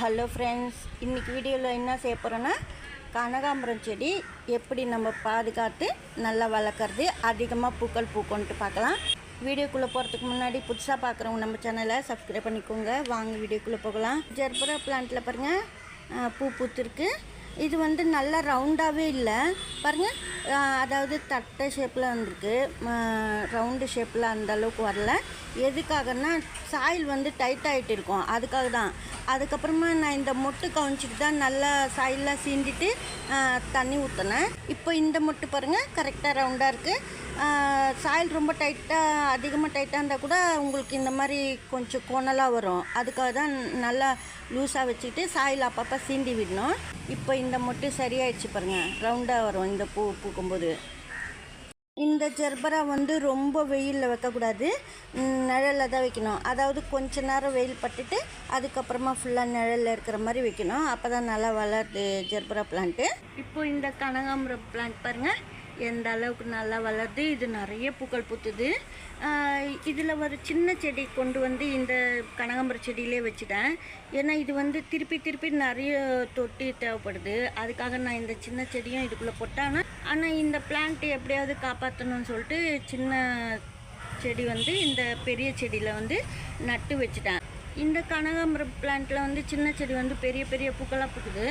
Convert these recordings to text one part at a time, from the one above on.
Hello friends இன்றைக்கி வீடியோவில் என்ன செய்ய போகிறோன்னா கனகாம்பரம் செடி எப்படி நம்ம பாதுகாத்து நல்லா வளர்க்குறது அதிகமாக பூக்கள் பூக்கொன்ட்டு பார்க்கலாம். வீடியோக்குள்ளே போகிறதுக்கு முன்னாடி புதுசாக பார்க்குறவங்க நம்ம சேனலை சப்ஸ்கிரைப் பண்ணிக்கோங்க. வாங்க வீடியோக்குள்ளே போகலாம். ஜெர்பரா பிளான்ட்டில் பாருங்கள் பூ பூத்துருக்கு. இது வந்து நல்லா ரவுண்டாகவே இல்லை. பாருங்கள் அதாவது தட்டை ஷேப்பில் வந்திருக்கு. ரவுண்டு ஷேப்பில் அந்த அளவுக்கு வரல. எதுக்காகன்னா சாயில் வந்து டைட் ஆகிட்டு இருக்கும். அதுக்காக தான். அதுக்கப்புறமா நான் இந்த மொட்டு கவனிச்சிட்டு தான் நல்லா சாயிலாக சீண்டிட்டு தண்ணி ஊற்றினேன் இப்போ இந்த மொட்டு பாருங்கள் கரெக்டாக ரவுண்டாக இருக்குது சாயில் ரொம்ப டைட்டாக அதிகமாக டைட்டாக இருந்தால் கூட உங்களுக்கு இந்த மாதிரி கொஞ்சம் கோணலாக வரும். அதுக்காக தான் நல்லா லூஸாக வச்சுக்கிட்டு சாயில் அப்பப்போ சீண்டி விடணும். இப்போ இந்த மொட்டு சரியாயிடுச்சு பாருங்கள் ரவுண்டாக வரும் இந்த பூ பூக்கும்போது. இந்த ஜெர்பரா வந்து ரொம்ப வெயிலில் வைக்கக்கூடாது. நிழலில் தான் வைக்கணும். அதாவது கொஞ்ச நேரம் வெயில் பட்டுட்டு அதுக்கப்புறமா ஃபுல்லாக நிழலில் இருக்கிற மாதிரி வைக்கணும். அப்போ தான் நல்லா வளருது ஜெர்பரா பிளான்ட்டு இப்போ இந்த கனகாம்பரம் பிளான்ட் பாருங்கள் எந்த அளவுக்கு நல்லா வளருது இது நிறைய பூக்கள் பூத்துது. இதில் ஒரு சின்ன செடி கொண்டு வந்து இந்த கனகாம்பர செடியிலே வச்சுட்டேன். ஏன்னா இது வந்து திருப்பி திருப்பி நிறைய தொட்டி தேவைப்படுது. அதுக்காக நான் இந்த சின்ன செடியும் இதுக்குள்ளே போட்டேன். ஆனால் இந்த பிளான்ட் எப்படியாவது காப்பாற்றணும்னு சொல்லிட்டு சின்ன செடி வந்து இந்த பெரிய செடியில் வந்து நட்டு வச்சுட்டேன். இந்த கனகாம்பரம் பிளான்ட்டில் வந்து சின்ன செடி வந்து பெரிய பெரிய பூக்களாக பூக்குது.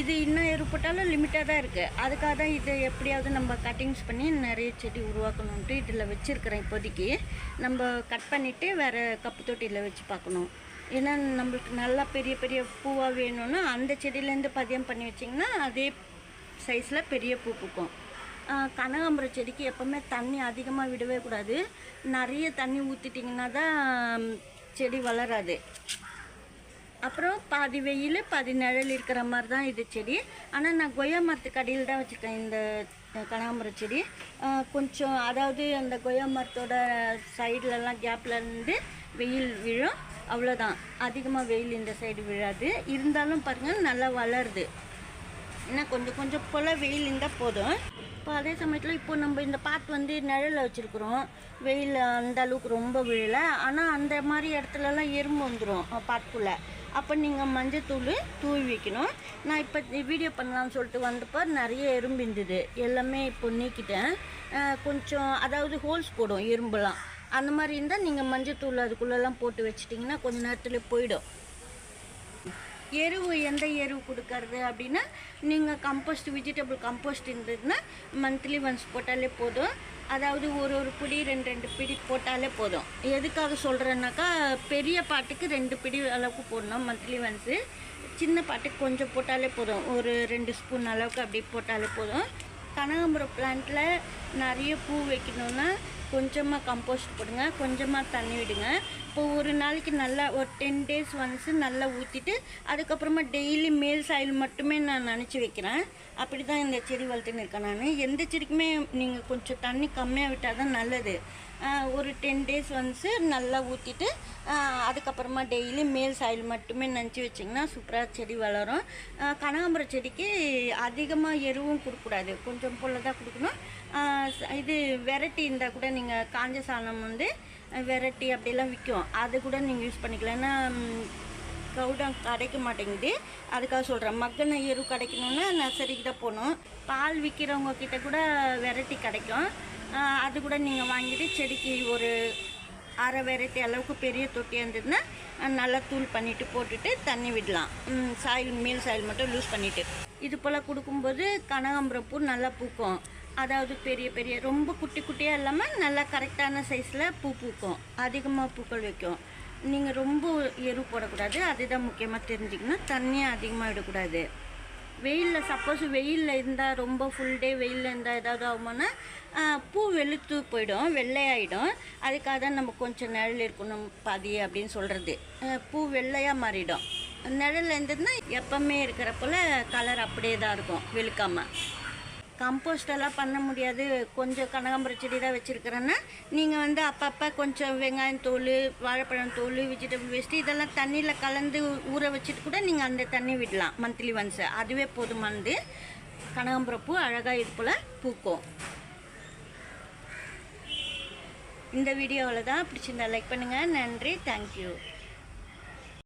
இது இன்னும் ஏற்பட்டாலும் லிமிட்டாக தான் இருக்குது அதுக்காக தான் இதை எப்படியாவது நம்ம கட்டிங்ஸ் பண்ணி நிறைய செடி உருவாக்கணுன்ட்டு இதில் வச்சுருக்கிறேன் இப்போதைக்கு. நம்ம கட் பண்ணிவிட்டு வேறு கப்பு தொட்டியில் வச்சு பார்க்கணும். ஏன்னா நம்மளுக்கு நல்லா பெரிய பெரிய பூவாக வேணும்னா அந்த செடியிலேருந்து பதியம் பண்ணி வச்சிங்கன்னா அதே சைஸில் பெரிய பூ பூக்கும். கனகாம்பர செடிக்கு எப்போவுமே தண்ணி அதிகமாக விடவே கூடாது. நிறைய தண்ணி ஊற்றிட்டிங்கன்னா தான் செடி வளராது. அப்புறம் பாதி வெயில் பாதி நிழல் இருக்கிற மாதிரி தான் இது செடி. ஆனால் நான் கொய்யா மரத்துக்கு அடியில் தான் வச்சுருக்கேன் இந்த கனகாம்பரம் செடி. கொஞ்சம் அதாவது அந்த கொய்யா மரத்தோட சைட்லலாம் கேப்ல இருந்து வெயில் விழும். அவ்வளோதான் அதிகமாக வெயில் இந்த சைடு விழாது. இருந்தாலும் பாருங்கள் நல்லா வளருது. ஏன்னா கொஞ்சம் கொஞ்சம் போல் வெயில் இருந்தால் போதும். இப்போ அதே சமயத்தில் இப்போ நம்ம இந்த பாத் வந்து நிழலில் வச்சுருக்குறோம். வெயில் அந்த அளவுக்கு ரொம்ப விழலை. ஆனால் அந்த மாதிரி இடத்துலலாம் எறும்பு வந்துடும் பாத்துக்குள்ளே அப்போ நீங்கள் மஞ்சத்தூள் தூவி வைக்கணும். நான் இப்போ வீடியோ பண்ணலாம்னு சொல்லிட்டு வந்தப்போ நிறைய எறும்பு இருந்தது. எல்லாமே இப்போ நீக்கிட்டேன். கொஞ்சம் அதாவது ஹோல்ஸ் போடும் எறும்புலாம். அந்த மாதிரி இருந்தால் நீங்கள் மஞ்சத்தூள் அதுக்குள்ளெல்லாம் போட்டு வச்சிட்டிங்கன்னா கொஞ்சம் நேரத்தில் போயிடும். எருவு எந்த எருவு கொடுக்கறது அப்படின்னா நீங்கள் கம்போஸ்ட் வெஜிடபிள் கம்போஸ்ட் இருந்ததுன்னா மந்த்லி ஒன்ஸ் போட்டாலே போதும். அதாவது ஒரு ஒரு பிடி ரெண்டு ரெண்டு பிடி போட்டாலே போதும். எதுக்காக சொல்கிறேன்னாக்கா பெரிய பாட்டுக்கு ரெண்டு பிடி அளவுக்கு போடணும் மந்த்லி ஒன்ஸு சின்ன பாட்டுக்கு கொஞ்சம் போட்டாலே போதும். ஒரு ரெண்டு ஸ்பூன் அளவுக்கு அப்படி போட்டாலே போதும். கனகாம்பரம் பிளான்ட்டில் நிறைய பூ வைக்கணுன்னா கொஞ்சமாக கம்போஸ்ட் போடுங்க. கொஞ்சமாக தண்ணி விடுங்க. இப்போ ஒரு நாளைக்கு நல்லா ஒரு டென் டேஸ் ஒன்ஸு நல்லா ஊற்றிட்டு அதுக்கப்புறமா டெய்லி மேல் சாயில் மட்டுமே நான் நினச்சி வைக்கிறேன். அப்படி தான் இந்த செடி வளர்த்துன்னு இருக்கேன் நான். எந்த செடிக்குமே நீங்கள் கொஞ்சம் தண்ணி கம்மியாக விட்டால் தான் நல்லது. ஒரு டென் டேஸ் ஒன்ஸு நல்லா ஊற்றிட்டு அதுக்கப்புறமா டெய்லி மேல் சாயில் மட்டுமே நினச்சி வச்சிங்கன்னா சூப்பராக செடி வளரும். கனகாம்பரம் கனகாம்பர செடிக்கு அதிகமாக எருவும் கொடுக்கக்கூடாது. கொஞ்சம் போல் தான் கொடுக்கணும் இது வெரைட்டி இருந்தால் கூட நீங்கள் காஞ்ச சாணம் வந்து வெரைட்டி அப்படிலாம் விற்கும். அது கூட நீங்கள் யூஸ் பண்ணிக்கலாம் ஏன்னா கவுடம் கிடைக்க மாட்டேங்குது. அதுக்காக சொல்கிறேன் மக்கள் எரு கிடைக்கணுன்னா நர்சரிக்கு தான் போகணும். பால் விற்கிறவங்க கிட்ட கூட வெரைட்டி கிடைக்கும். அது கூட நீங்கள் வாங்கிட்டு செடிக்கு ஒரு அரை வெரைட்டி அளவுக்கு பெரிய தொட்டியாக இருந்ததுன்னா நல்லா தூள் பண்ணிவிட்டு போட்டுட்டு தண்ணி விடலாம். சாயில் மேல் சாயில் மட்டும் லூஸ் பண்ணிவிட்டு இது போல் கொடுக்கும்போது கனகாம்பரம் பூ நல்லா பூக்கும். அதாவது பெரிய பெரிய ரொம்ப குட்டி குட்டியாக இல்லாமல் நல்லா கரெக்டான சைஸில் பூ பூக்கும். அதிகமாக பூக்கள் வைக்கும். நீங்கள் ரொம்ப எரு போடக்கூடாது. அதுதான் முக்கியமாக தெரிஞ்சுக்கணும். தண்ணியை அதிகமாக விடக்கூடாது. வெயிலில் சப்போஸ் வெயிலில் இருந்தால் ரொம்ப ஃபுல் டே வெயிலில் இருந்தால் ஏதாவது ஆகுமானா பூ வெளுத்து போயிடும் வெள்ளையாயிடும். அதுக்காக தான் நம்ம கொஞ்சம் நிழல் இருக்கணும் பாதி அப்படின்னு சொல்கிறது பூ வெள்ளையாக மாறிடும். நிழல் இருந்ததுன்னா எப்பவுமே இருக்கிற போல் கலர் அப்படியே தான் இருக்கும் வெளுக்காமல் கம்போஸ்ட் எல்லாம் பண்ண முடியாது. கொஞ்சம் கனகாம்பர செடி தான் வச்சுருக்கிறேன்னா நீங்கள் வந்து அப்பப்போ கொஞ்சம் வெங்காயம் தோல் வாழைப்பழம் தோல் வெஜிடபிள் வேஸ்ட்டு இதெல்லாம் தண்ணியில் கலந்து ஊற வச்சுட்டு கூட நீங்கள் அந்த தண்ணி விடலாம். மந்த்லி ஒன்ஸ் அதுவே போதுமானது கனகாம்பர பூ அழகாக இது போல் பூக்கும். இந்த வீடியோவில் தான் பிடிச்சிருந்தா லைக் பண்ணுங்கள் நன்றி. தேங்க்யூ